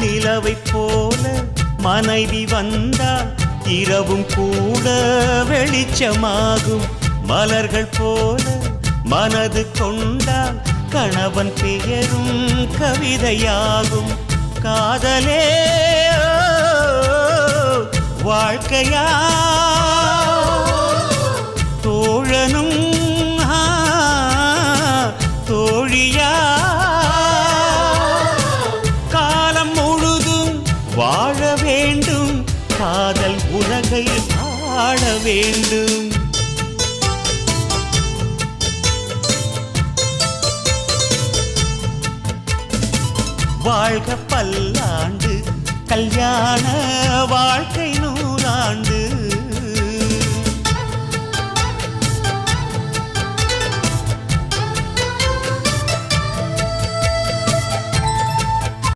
நிலவை போல மனைவி வந்தால் இரவும் கூட வெளிச்சமாகும். மலர்கள் போல மனது கொண்டால் கணவன் பெயரும் கவிதையாகும். காதலே வாழ்க்கையா வாழ வேண்டும். காதல் உலகை ஆள வேண்டும். வாழ்க பல்லாண்டு. கல்யாண வாழ்க்கை